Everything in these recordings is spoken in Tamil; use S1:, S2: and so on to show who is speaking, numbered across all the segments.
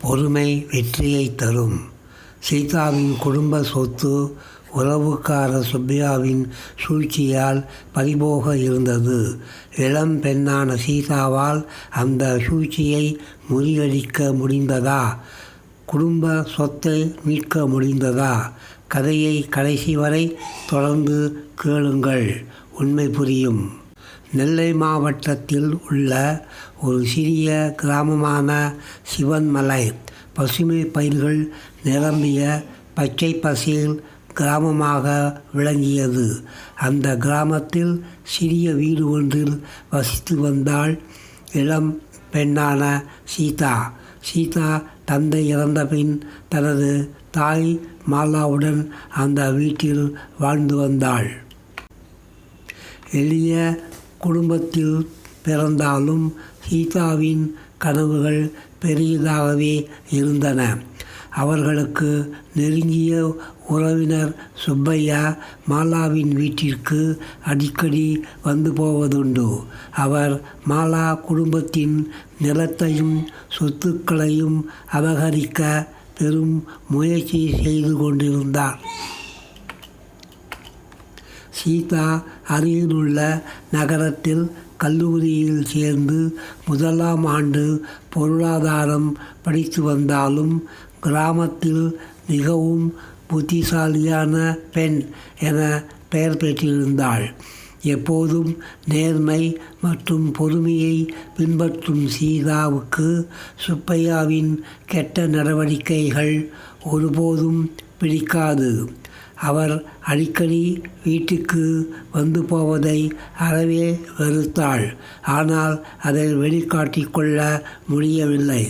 S1: பொறுமை வெற்றியை தரும். சீதாவின் குடும்ப சொத்து உறவுக்கார சுப்பையாவின் சூழ்ச்சியால் பறிபோக இருந்தது. இளம் பெண்ணான சீதாவால் அந்த சூழ்ச்சியை முறியடிக்க முடிந்ததா? குடும்ப சொத்தை மீட்க முடிந்ததா? கதையை கடைசி வரை தொடர்ந்து கேளுங்கள். உண்மை புரியும். நெல்லை மாவட்டத்தில் உள்ள ஒரு சிறிய கிராமமான சிவன்மலை. பசுமை பயிர்கள் நிரம்பிய பச்சை பசேல் கிராமமாக விளங்கியது. அந்த கிராமத்தில் சிறிய வீடு ஒன்றில் வசித்து வந்தாள் இளம் பெண்ணான சீதா. சீதா தந்தை இறந்த பின் தனது தாய் மாலாவுடன் அந்த வீட்டில் வாழ்ந்து வந்தாள். எளிய குடும்பத்தில் பிறந்தாலும் சீதாவின் கனவுகள் பெரியதாகவே இருந்தன. அவர்களுக்கு நெருங்கிய உறவினர் சுப்பையா மாலாவின் வீட்டிற்கு அடிக்கடி வந்து போவதுண்டு. அவர் மாலா குடும்பத்தின் நிலத்தையும் சொத்துக்களையும் அபகரிக்க பெரும் முயற்சி செய்து கொண்டிருந்தார். சீதா அருகிலுள்ள நகரத்தில் கல்லூரியில் சேர்ந்து முதலாம் ஆண்டு பொருளாதாரம் படித்து வந்தாலும் கிராமத்தில் மிகவும் புத்திசாலியான பெண் என பெயர் பெற்றிருந்தாள். எப்போதும் நேர்மை மற்றும் பொறுமையை பின்பற்றும் சீதாவுக்கு சுப்பையாவின் கெட்ட நடவடிக்கைகள் ஒருபோதும் பிடிக்காது. அவர் அடிக்கடி வீட்டுக்கு வந்து போவதை அறவே வெறுத்தாள். ஆனால் அதை வெளிக்காட்டிக் கொள்ள முடியவில்லை.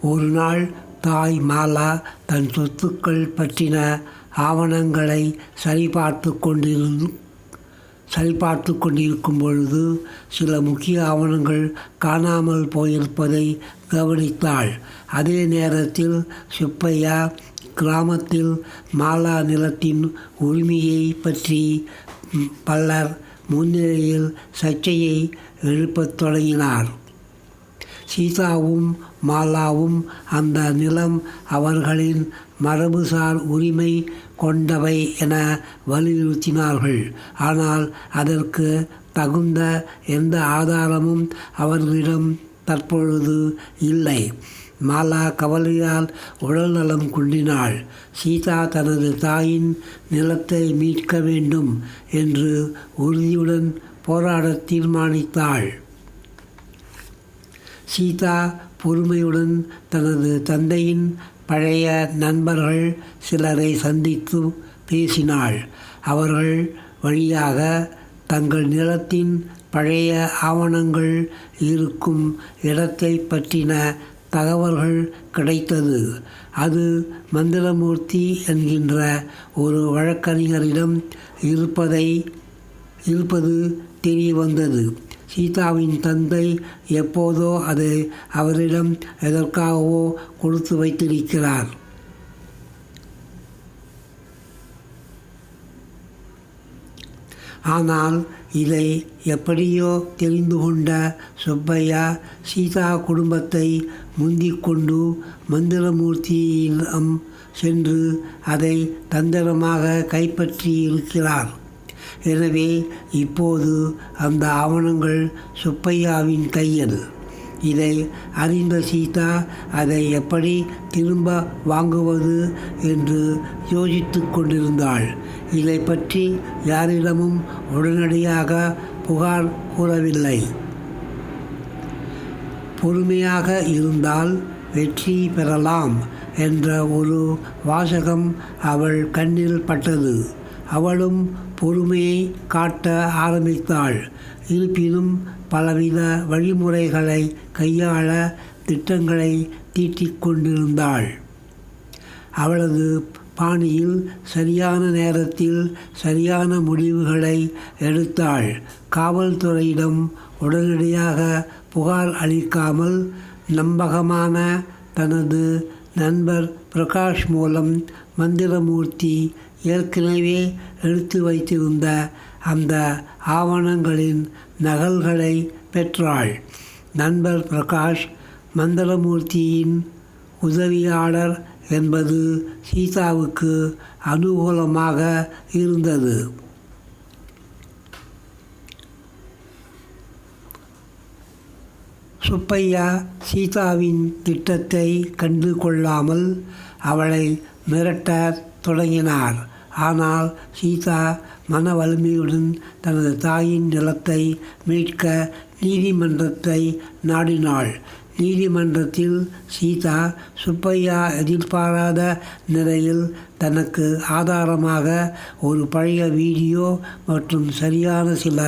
S1: ஒரு நாள் தாய் மாலா தன் சொத்துக்கள் பற்றின ஆவணங்களை சரிபார்த்து கொண்டிருந்து சரிபார்த்து கொண்டிருக்கும் பொழுது சில முக்கிய ஆவணங்கள் காணாமல் போயிருப்பதை கவனித்தாள். அதே நேரத்தில் சுப்பையா கிராமத்தில் மாலா நிலத்தின் உரிமையை பற்றி பலர் முன்னிலையில் சர்ச்சையை எழுப்பத் தொடங்கினார். சீதாவும் மாலாவும் அந்த நிலம் அவர்களின் மரபுசார் உரிமை கொண்டவை என வலியுறுத்தினார்கள். ஆனால் அதற்கு தகுந்த எந்த ஆதாரமும் அவர்களிடம் தற்பொழுது இல்லை. மாலா கவலையால் உடல் நலம் குன்றினாள் சீதா தனது தாயின் நிலத்தை மீட்க வேண்டும் என்று உறுதியுடன் போராடத் தீர்மானித்தாள். சீதா பொறுமையுடன் தனது தந்தையின் பழைய நண்பர்கள் சிலரை சந்தித்து பேசினாள். அவர்கள் வழியாக தங்கள் நிலத்தின் பழைய ஆவணங்கள் இருக்கும் இடத்தை பற்றின தகவல்கள் கிடைத்தது. அது மந்திரமூர்த்தி என்கின்ற ஒரு வழக்கறிஞரிடம் இருப்பதை இருப்பது தெரிய வந்தது சீதாவின் தந்தை எப்போதோ அதை அவரிடம் எதற்காகவோ கொடுத்து வைத்திருக்கிறார். ஆனால் இதை எப்படியோ தெரிந்து கொண்ட சுப்பையா சீதா குடும்பத்தை முந்திக் கொண்டு மந்திரமூர்த்தியிடம் சென்று அதை தந்திரமாக கைப்பற்றி இருக்கிறார். எனவே இப்போது அந்த ஆவணங்கள் சுப்பையாவின் கையில் இதை அறிந்த சீதா அதை எப்படி திரும்ப வாங்குவது என்று யோசித்து கொண்டிருந்தாள். இதை பற்றி யாரிடமும் உடனடியாக புகார் கூறவில்லை. பொறுமையாக இருந்தால் வெற்றி பெறலாம் என்ற ஒரு வாசகம் அவள் கண்ணில் பட்டது. அவளும் பொறுமையை காட்ட ஆரம்பித்தாள். இருப்பினும் பலவித வழிமுறைகளை கையாள திட்டங்களை தீட்டிக் கொண்டிருந்தாள். அவளது பாணியில் சரியான நேரத்தில் சரியான முடிவுகளை எடுத்தாள். காவல்துறையிடம் உடனடியாக புகார் அளிக்காமல் நம்பகமான தனது நண்பர் பிரகாஷ் மூலம் மந்திரமூர்த்தி ஏற்கனவே எடுத்து வைத்திருந்த அந்த ஆவணங்களின் நகல்களை பெற்றாள். நண்பர் பிரகாஷ் மந்திரமூர்த்தியின் உதவியாளர் என்பது சீதாவுக்கு அனுகூலமாக இருந்தது. சுப்பையா சீதாவின் திட்டத்தை கண்டு கொள்ளாமல் அவளை மிரட்டத் தொடங்கினார். ஆனால் சீதா மன வலிமையுடன் தனது தாயின் நிலத்தை மீட்க நீதிமன்றத்தை நாடினாள். நீதிமன்றத்தில் சீதா சுப்பையா எதிர்பாராத நிலையில் தனக்கு ஆதாரமாக ஒரு பழைய வீடியோ மற்றும் சரியான சில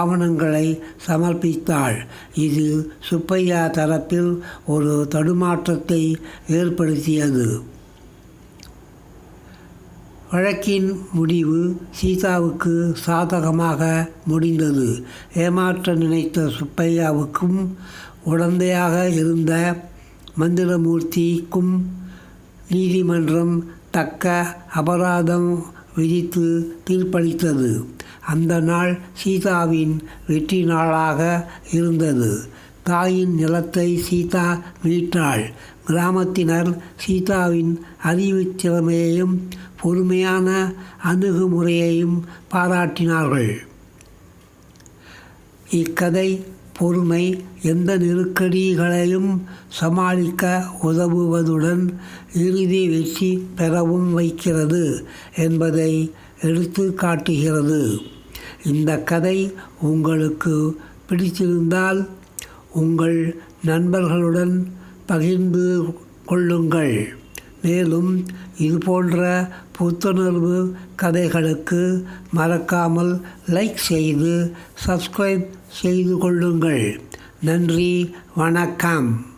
S1: ஆவணங்களை சமர்ப்பித்தாள். இது சுப்பையா தரப்பில் ஒரு தடுமாற்றத்தை ஏற்படுத்தியது. வழக்கின் முடிவு சீதாவுக்கு சாதகமாக முடிந்தது. ஏமாற்ற நினைத்த சுப்பையாவுக்கும் உடந்தையாக இருந்த மந்திரமூர்த்திக்கும் நீதிமன்றம் தக்க அபராதம் விதித்து தீர்ப்பளித்தது. அந்த நாள் சீதாவின் வெற்றி நாளாக இருந்தது. தாயின் நிலத்தை சீதா மீட்டாள். கிராமத்தினர் சீதாவின் அறிவுத் திறமையையும் பொறுமையான அணுகுமுறையையும் பாராட்டினார்கள். இக்கதை பொறுமை எந்த நெருக்கடிகளையும் சமாளிக்க உதவுவதுடன் இறுதி வெற்றி பெறவும் வைக்கிறது என்பதை எடுத்து காட்டுகிறது. இந்த கதை உங்களுக்கு பிடித்திருந்தால் உங்கள் நண்பர்களுடன் பகிர்ந்து கொள்ளுங்கள். மேலும் இது போன்ற புத்துணர்வு கதைகளுக்கு மறக்காமல் லைக் செய்து சப்ஸ்கிரைப் செய்து கொள்ளுங்கள். நன்றி வணக்கம்.